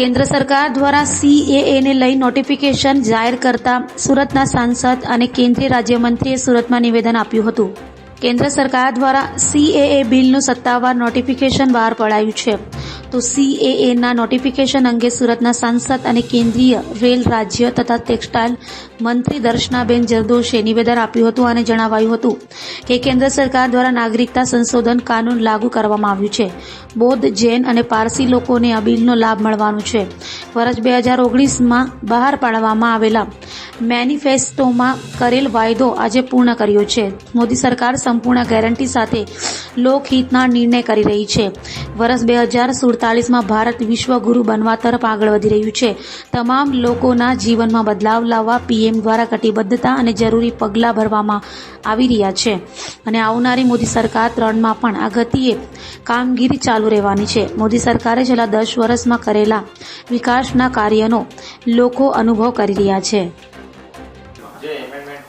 કેન્દ્ર સરકાર દ્વારા સીએએને લઈ નોટિફિકેશન જાહેર કરતા સુરતના સાંસદ અને કેન્દ્રીય રાજ્યમંત્રીએ સુરતમાં નિવેદન આપ્યું હતું. કેન્દ્ર સરકાર દ્વારા સીએએ બિલનું સત્તાવાર નોટિફિકેશન બહાર પડાયું છે. તો સીએએના નોટિફિકેશન અંગે સુરતના સાંસદ અને કેન્દ્રીય રેલ રાજ્ય તથા ટેક્સટાઇલ મંત્રી દર્શનાબેન જરદોશે નિવેદન આપ્યું હતું અને જણાવાયું હતું કે કેન્દ્ર સરકાર દ્વારા નાગરિકતા સંશોધન કાનૂન લાગુ કરવામાં આવ્યું છે. બૌદ્ધ, જૈન અને પારસી લોકોને આ બિલનો લાભ મળવાનો છે. વર્ષ બે હજાર ઓગણીસમાં બહાર પાડવામાં આવેલા મેનિફેસ્ટોમાં કરેલ વાયદો આજે પૂર્ણ કર્યો છે. મોદી સરકાર સંપૂર્ણ ગેરંટી સાથે લોકહિતના નિર્ણય કરી રહી છે. વર્ષ બે હજાર સુડતાલીસમાં ભારત વિશ્વગુરુ બનવા તરફ આગળ વધી રહ્યું છે. તમામ લોકોના જીવનમાં બદલાવ લાવવા પીએમ દ્વારા કટિબદ્ધતા અને જરૂરી પગલાં ભરવામાં આવી રહ્યા છે. અને આવનારી મોદી સરકાર ત્રણમાં પણ આ ગતિએ કામગીરી ચાલુ રહેવાની છે. મોદી સરકારે છેલ્લા દસ વર્ષમાં કરેલા વિકાસના કાર્યનો લોકો અનુભવ કરી રહ્યા છે.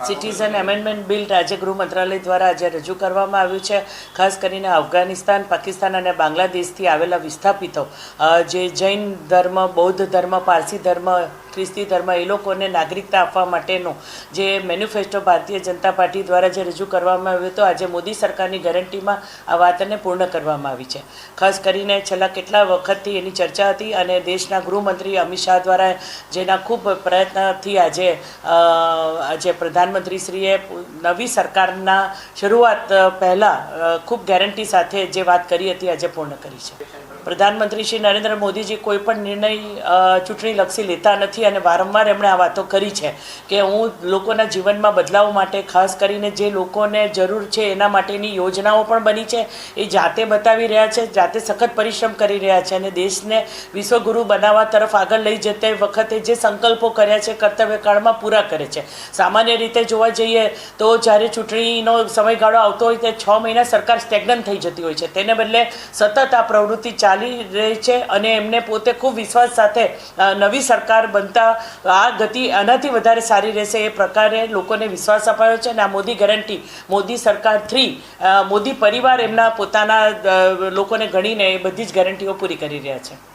સિટીઝન એમેન્ડમેન્ટ બિલ રાજ્ય ગૃહ મંત્રાલય દ્વારા આજે રજૂ કરવામાં આવ્યું છે. ખાસ કરીને અફઘાનિસ્તાન, પાકિસ્તાન અને બાંગ્લાદેશથી આવેલા વિસ્થાપિતો જે જૈન ધર્મ, બૌદ્ધ ધર્મ, પારસી ધર્મ ખ્રિસ્તી ધર્મ એ લોકોને નાગરિકતા આપવા માટેનું જે મેન્યુફેસ્ટો ભારતીય જનતા પાર્ટી દ્વારા જે રજૂ કરવામાં આવ્યું હતું, આજે મોદી સરકારની ગેરંટીમાં આ વાતને પૂર્ણ કરવામાં આવી છે. ખાસ કરીને છેલ્લા કેટલા વખતથી એની ચર્ચા હતી અને દેશના ગૃહમંત્રી અમિત શાહ દ્વારા જેના ખૂબ પ્રયત્નથી આજે આજે પ્રધાનમંત્રીશ્રીએ નવી સરકારના શરૂઆત પહેલાં ખૂબ ગેરંટી સાથે જે વાત કરી હતી, આજે પૂર્ણ કરી છે. પ્રધાનમંત્રી શ્રી નરેન્દ્ર મોદીજી કોઈ પણ નિર્ણય ચૂંટણીલક્ષી લેતા નથી અને વારંવાર એમણે આ વાતો કરી છે કે હું લોકોના જીવનમાં બદલાવ માટે, ખાસ કરીને જે લોકોને જરૂર છે એના માટેની યોજનાઓ પણ બની છે, એ જાતે બતાવી રહ્યા છે, જાતે સખત પરિશ્રમ કરી રહ્યા છે અને દેશને વિશ્વગુરુ બનાવવા તરફ આગળ લઈ જતે વખતે જે સંકલ્પો કર્યા છે કર્તવ્યકાળમાં પૂરા કરે છે. સામાન્ય રીતે જોવા જઈએ તો જ્યારે ચૂંટણીનો સમયગાળો આવતો હોય તે છ મહિના સરકાર સ્ટેગ્નન્ટ થઈ જતી હોય છે. તેને બદલે સતત આ પ્રવૃત્તિ ચાલી રહી છે અને એમને પોતે ખૂબ વિશ્વાસ સાથે નવી સરકાર બનતા આ ગતિ આનાથી વધારે સારી રહેશે એ પ્રકારે લોકોને વિશ્વાસ અપાયો છે અને આ મોદી ગેરંટી, મોદી સરકાર થ્રી મોદી પરિવાર એમના પોતાના લોકોને ગણીને એ બધી જ ગેરંટીઓ પૂરી કરી રહ્યા છે.